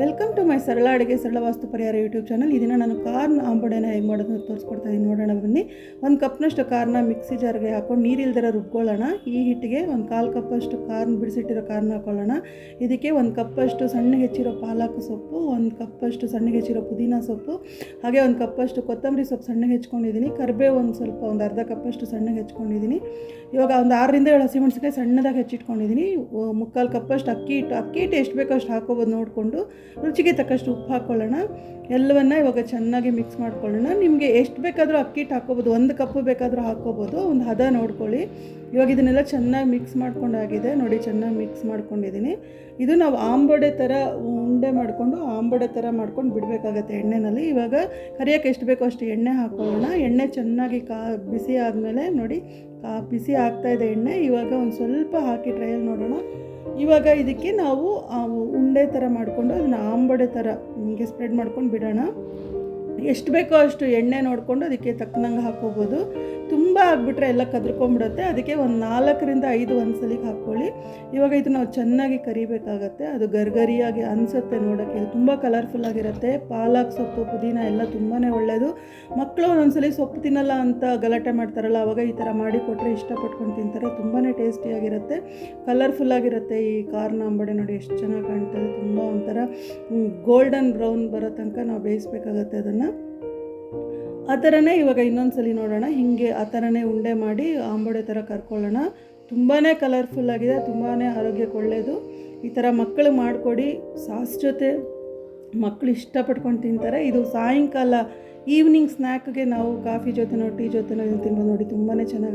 Welcome to my ಸರಳ ಅಡುಗೆ ಸರಳ ವಾಸ್ತು ಪರಿಹಾರ ಯೂಟ್ಯೂಬ್ ಚಾನಲ್ ಇದನ್ನು ನಾನು ಕಾರ್ನ ಆಂಬೊಡೆನ ಹೇಗೆ ಮಾಡೋದು ಅಂತ ತೋರಿಸ್ಕೊಡ್ತಾ ಇದ್ದೀನಿ ನೋಡೋಣ, ಬನ್ನಿ. ಒಂದು ಕಪ್ನಷ್ಟು ಕಾರ್ನ ಮಿಕ್ಸಿ ಜಾರ್ಗೆ ಹಾಕೊಂಡು ನೀರಿಲ್ದಿರ ರುಬ್ಕೊಳ್ಳೋಣ. ಈ ಹಿಟ್ಟಿಗೆ ಒಂದು ಕಾಲು ಕಪ್ಪಷ್ಟು ಕಾರ್ನ ಬಿಡಿಸಿಟ್ಟಿರೋ ಕಾರ್ನ ಹಾಕೊಳ್ಳೋಣ. ಇದಕ್ಕೆ ಒಂದು ಕಪ್ಪಷ್ಟು ಸಣ್ಣಗೆ ಹೆಚ್ಚಿರೋ ಪಾಲಕ್ ಸೊಪ್ಪು, ಒಂದು ಕಪ್ಪಷ್ಟು ಸಣ್ಣಗೆ ಹೆಚ್ಚಿರೋ ಪುದೀನ ಸೊಪ್ಪು, ಹಾಗೆ ಒಂದು ಕಪ್ಪಷ್ಟು ಕೊತ್ತಂಬರಿ ಸೊಪ್ಪು ಸಣ್ಣಗೆ ಹೆಚ್ಕೊಂಡಿದ್ದೀನಿ. ಕರ್ಬೇವು ಒಂದು ಸ್ವಲ್ಪ ಒಂದು ಅರ್ಧ ಕಪ್ಪಷ್ಟು ಸಣ್ಣಗೆ ಹೆಚ್ಕೊಂಡಿದ್ದೀನಿ. ಇವಾಗ ಒಂದು ಆರರಿಂದ ಏಳು ಹಸಿಮೆಣಸಿನಕಾಯಿ ಸಣ್ಣದಾಗಿ ಹೆಚ್ಚಿಟ್ಕೊಂಡಿದ್ದೀನಿ. ಮುಕ್ಕಾಲು ಕಪ್ಪಷ್ಟು ಅಕ್ಕಿ ಹಿಟ್ಟು ಅಕ್ಕಿ ಹಿಟ್ಟು ಎಷ್ಟು ಬೇಕೋ ಅಷ್ಟು ಹಾಕೋಬೋದು ನೋಡಿಕೊಂಡು. ರುಚಿಗೆ ತಕ್ಕಷ್ಟು ಉಪ್ಪು ಹಾಕ್ಕೊಳ್ಳೋಣ ಎಲ್ಲವನ್ನ ಇವಾಗ ಚೆನ್ನಾಗಿ ಮಿಕ್ಸ್ ಮಾಡ್ಕೊಳ್ಳೋಣ. ನಿಮಗೆ ಎಷ್ಟು ಬೇಕಾದರೂ ಅಕ್ಕಿ ಹಿಟ್ಟು ಹಾಕ್ಕೋಬೋದು. ಒಂದು ಕಪ್ಪು ಬೇಕಾದರೂ ಹಾಕ್ಕೋಬೋದು. ಒಂದು ಹದ ನೋಡ್ಕೊಳ್ಳಿ. ಇವಾಗ ಇದನ್ನೆಲ್ಲ ಚೆನ್ನಾಗಿ ಮಿಕ್ಸ್ ಮಾಡ್ಕೊಂಡಾಗಿದೆ. ನೋಡಿ ಚೆನ್ನಾಗಿ ಮಿಕ್ಸ್ ಮಾಡ್ಕೊಂಡಿದ್ದೀನಿ. ಇದು ನಾವು ಆಂಬೊಡೆ ಥರ ಉಂಡೆ ಮಾಡಿಕೊಂಡು, ಆಂಬೊಡೆ ಥರ ಮಾಡ್ಕೊಂಡು ಬಿಡಬೇಕಾಗತ್ತೆ ಎಣ್ಣೆನಲ್ಲಿ. ಇವಾಗ ಕರಿಯೋಕ್ಕೆ ಎಷ್ಟು ಬೇಕೋ ಅಷ್ಟು ಎಣ್ಣೆ ಹಾಕ್ಕೊಳ್ಳೋಣ ಎಣ್ಣೆ ಚೆನ್ನಾಗಿ ಕಾ, ಬಿಸಿ ಆದಮೇಲೆ ನೋಡಿ ಬಿಸಿ ಆಗ್ತಾ ಇದೆ ಎಣ್ಣೆ. ಇವಾಗ ಒಂದು ಸ್ವಲ್ಪ ಹಾಕಿ ಟ್ರಯಲ್ ನೋಡೋಣ. ಇವಾಗ ಇದಕ್ಕೆ ನಾವು ಉಂಡೆ ಥರ ಮಾಡಿಕೊಂಡು ಅದನ್ನು ಆಂಬಡೆ ಥರ ಹಿಂಗೆ ಸ್ಪ್ರೆಡ್ ಮಾಡ್ಕೊಂಡು ಬಿಡೋಣ. ಎಷ್ಟು ಬೇಕೋ ಅಷ್ಟು ಎಣ್ಣೆ ನೋಡಿಕೊಂಡು ಅದಕ್ಕೆ ತಕ್ಕನಂಗೆ ಹಾಕ್ಕೋಬೋದು. ತುಂಬ ಆಗಿಬಿಟ್ರೆ ಎಲ್ಲ ಕದ್ರ್ಕೊಂಡ್ಬಿಡುತ್ತೆ ಅದಕ್ಕೆ ಒಂದು ನಾಲ್ಕರಿಂದ ಐದು ಒಂದ್ಸಲಿಗೆ ಹಾಕ್ಕೊಳ್ಳಿ. ಇವಾಗ ಇದು ನಾವು ಚೆನ್ನಾಗಿ ಕರಿಬೇಕಾಗತ್ತೆ. ಅದು ಗರ್ಗರಿಯಾಗಿ ಅನಿಸುತ್ತೆ ನೋಡೋಕ್ಕೆ. ಇದು ತುಂಬ ಕಲರ್ಫುಲ್ ಆಗಿರುತ್ತೆ. ಪಾಲಕ್ ಸೊಪ್ಪು, ಪುದೀನ ಎಲ್ಲ ತುಂಬಾ ಒಳ್ಳೆಯದು ಮಕ್ಕಳು ಒಂದೊಂದ್ಸಲಿ ಸೊಪ್ಪು ತಿನ್ನಲ್ಲ ಅಂತ ಗಲಾಟೆ ಮಾಡ್ತಾರಲ್ಲ, ಅವಾಗ ಈ ಥರ ಮಾಡಿ ಕೊಟ್ಟರೆ ಇಷ್ಟಪಟ್ಕೊಂಡು ತಿಂತಾರೆ. ತುಂಬಾ ಟೇಸ್ಟಿಯಾಗಿರುತ್ತೆ ಕಲರ್ಫುಲ್ ಆಗಿರುತ್ತೆ ಈ ಕಾರ್ನ ಅಂಬಡೆ ನೋಡಿ. ಎಷ್ಟು ಚೆನ್ನಾಗಿ ಕಾಣ್ತದೆ ತುಂಬ ಒಂಥರ ಗೋಲ್ಡನ್ ಬ್ರೌನ್ ಬರೋ ತನಕ ನಾವು ಬೇಯಿಸ್ಬೇಕಾಗತ್ತೆ ಅದನ್ನು. ಆ ಥರನೇ ಇವಾಗ ಇನ್ನೊಂದು ನೋಡೋಣ. ಹೀಗೆ ಆ ಥರನೇ ಉಂಡೆ ಮಾಡಿ ಆಂಬೋಡೆ ಥರ ಕರ್ಕೊಳ್ಳೋಣ. ತುಂಬಾ ಕಲರ್ಫುಲ್ ಆಗಿದೆ ತುಂಬಾ ಆರೋಗ್ಯಕ್ಕೆ ಒಳ್ಳೆಯದು ಈ ಥರ ಮಕ್ಕಳು ಮಾಡಿಕೊಡಿ, ಸಾಸ್ ಜೊತೆ ಮಕ್ಕಳು ಇಷ್ಟಪಟ್ಕೊಂಡು ತಿಂತಾರೆ. ಇದು ಸಾಯಂಕಾಲ ಈವ್ನಿಂಗ್ ಸ್ನ್ಯಾಕ್ಗೆ ನಾವು ಕಾಫಿ ಜೊತೆನೋ, ಟೀ ಜೊತೆನೋ ತಿನ್ಬೋದು ನೋಡಿ ತುಂಬಾ ಚೆನ್ನಾಗಿ